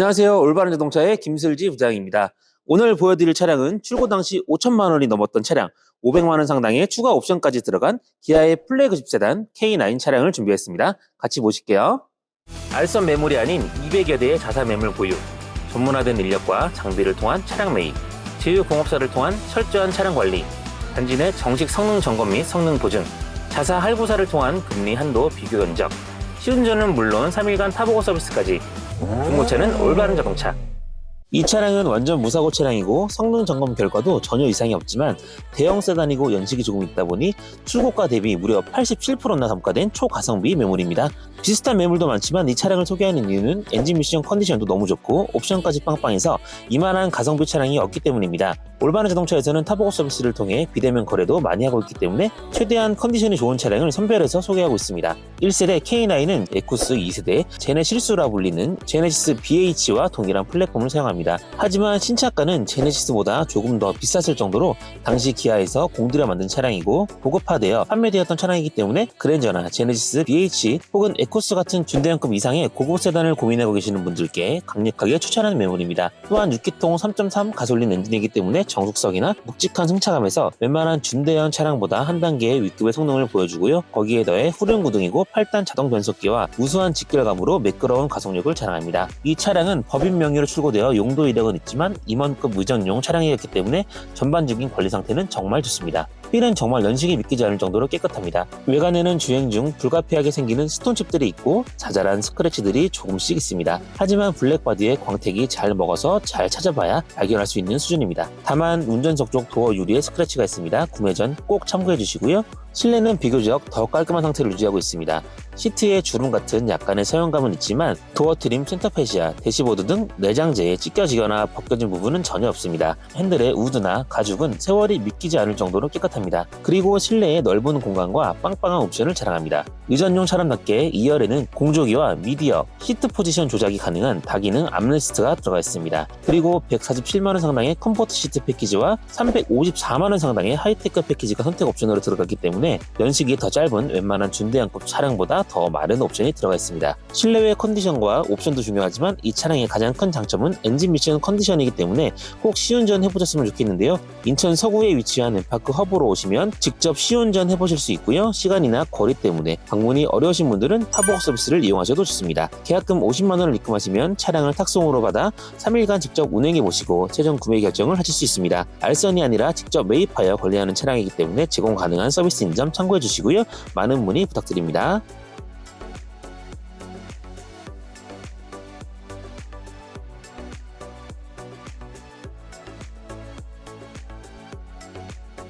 안녕하세요. 올바른 자동차의 김슬지 부장입니다. 오늘 보여드릴 차량은 출고 당시 5천만 원이 넘었던 차량, 500만 원 상당의 추가 옵션까지 들어간 기아의 플래그십 세단 K9 차량을 준비했습니다. 같이 보실게요. 알선 매물이 아닌 200여 대의 자사 매물 보유, 전문화된 인력과 장비를 통한 차량 매입, 제휴 공업사를 통한 철저한 차량 관리, 단지 내 정식 성능 점검 및 성능 보증, 자사 할부사를 통한 금리 한도 비교 견적, 시운전은 물론 3일간 타보고 서비스까지 중고차는 올바른 자동차. 이 차량은 완전 무사고 차량이고 성능 점검 결과도 전혀 이상이 없지만 대형 세단이고 연식이 조금 있다 보니 출고가 대비 무려 87%나 감가된 초가성비 매물입니다. 비슷한 매물도 많지만 이 차량을 소개하는 이유는 엔진 미션 컨디션도 너무 좋고 옵션까지 빵빵해서 이만한 가성비 차량이 없기 때문입니다. 올바른 자동차에서는 타보고 서비스를 통해 비대면 거래도 많이 하고 있기 때문에 최대한 컨디션이 좋은 차량을 선별해서 소개하고 있습니다. 1세대 K9은 에쿠스 2세대 제네시스라 불리는 제네시스 BH와 동일한 플랫폼을 사용합니다. 하지만 신차가는 제네시스보다 조금 더 비쌌을 정도로 당시 기아에서 공들여 만든 차량이고 보급화되어 판매되었던 차량이기 때문에 그랜저나 제네시스 BH 혹은 에쿠스 같은 준대형급 이상의 고급 세단을 고민하고 계시는 분들께 강력하게 추천하는 매물입니다. 또한 6기통 3.3 가솔린 엔진이기 때문에 정숙성이나 묵직한 승차감에서 웬만한 준대형 차량보다 한 단계 윗급의 성능을 보여주고요. 거기에 더해 후륜 구동이고 8단 자동 변속기와 우수한 직결감으로 매끄러운 가속력을 자랑합니다. 이 차량은 법인 명의로 출고되어 용도 이력은 있지만 임원급 의전용 차량이었기 때문에 전반적인 관리 상태는 정말 좋습니다. 휠은 정말 연식이 믿기지 않을 정도로 깨끗합니다. 외관에는 주행 중 불가피하게 생기는 스톤칩들이 있고 자잘한 스크래치들이 조금씩 있습니다. 하지만 블랙바디에 광택이 잘 먹어서 잘 찾아봐야 발견할 수 있는 수준입니다. 다만 운전석 쪽 도어 유리에 스크래치가 있습니다. 구매 전 꼭 참고해 주시고요. 실내는 비교적 더 깔끔한 상태를 유지하고 있습니다. 시트에 주름 같은 약간의 사용감은 있지만 도어 트림, 센터페시아, 대시보드 등 내장재에 찢겨지거나 벗겨진 부분은 전혀 없습니다. 핸들의 우드나 가죽은 세월이 믿기지 않을 정도로 깨끗합니다. 그리고 실내의 넓은 공간과 빵빵한 옵션을 자랑합니다. 의전용 차량답게 2열에는 공조기와 미디어, 시트 포지션 조작이 가능한 다기능 암레스트가 들어가 있습니다. 그리고 147만원 상당의 컴포트 시트 패키지와 354만원 상당의 하이테크 패키지가 선택 옵션으로 들어갔기 때문에 연식이 더 짧은 웬만한 준대형급 차량보다 더 많은 옵션이 들어가 있습니다. 실내외 컨디션과 옵션도 중요하지만 이 차량의 가장 큰 장점은 엔진 미션 컨디션이기 때문에 꼭 시운전 해보셨으면 좋겠는데요. 인천 서구에 위치한 엠파크 허브로 오시면 직접 시운전 해보실 수 있고요. 시간이나 거리 때문에 방문이 어려우신 분들은 타보고 서비스를 이용하셔도 좋습니다. 계약금 50만 원을 입금하시면 차량을 탁송으로 받아 3일간 직접 운행해 보시고 최종 구매 결정을 하실 수 있습니다. 알선이 아니라 직접 매입하여 관리하는 차량이기 때문에 제공 가능한 서비스 인점 참고해 주시고요. 많은 문의 부탁드립니다.